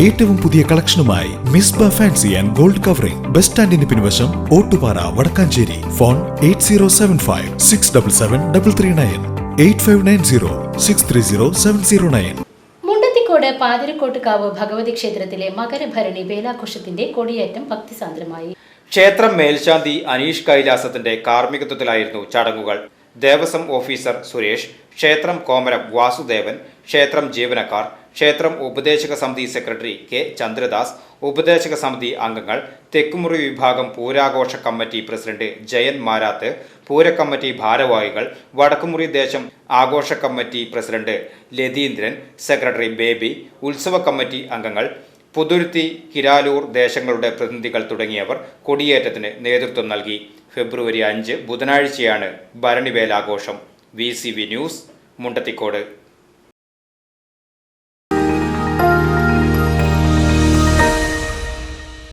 ഏറ്റവും പുതിയ കളക്ഷനുമായി Misba fancy and gold covering. Bus സ്റ്റാൻഡിന് പിൻവശം Ottupara Wadakkanchery. Phone eight zero seven five six double seven double three nine. Eight five nine zero six three zero seven zero nine. Mundathikode Pathirakottukavu Bhagavathi ക്ഷേത്രത്തിലെ മകരഭരണി വേലാഘോഷത്തിന്റെ കൊടിയേറ്റം ഭക്തിസാന്ദ്രമായി. ക്ഷേത്രം മേൽശാന്തി അനീഷ് കൈലാസത്തിന്റെ കാർമ്മികത്വത്തിലായിരുന്നു ചടങ്ങുകൾ. Devaswom officer Suresh ക്ഷേത്രം കോമരം വാസുദേവൻ ക്ഷേത്രം ജീവനക്കാർ ക്ഷേത്രം ഉപദേശക സമിതി സെക്രട്ടറി കെ ചന്ദ്രദാസ് ഉപദേശക സമിതി അംഗങ്ങൾ തെക്കുമുറി വിഭാഗം പൂരാഘോഷ കമ്മിറ്റി പ്രസിഡന്റ് ജയൻ മാരാത്ത് പൂരക്കമ്മിറ്റി ഭാരവാഹികൾ വടക്കുമുറി ദേശം ആഘോഷ committee president Latheendran secretary Baby ഉത്സവ കമ്മിറ്റി അംഗങ്ങൾ പുതുരുത്തി കിരാലൂർ ദേശങ്ങളുടെ പ്രതിനിധികൾ തുടങ്ങിയവർ കൊടിയേറ്റത്തിന് നേതൃത്വം നൽകി. ഫെബ്രുവരി അഞ്ച് ബുധനാഴ്ചയാണ് ഭരണിവേലാഘോഷം. V C V news Mundathikode.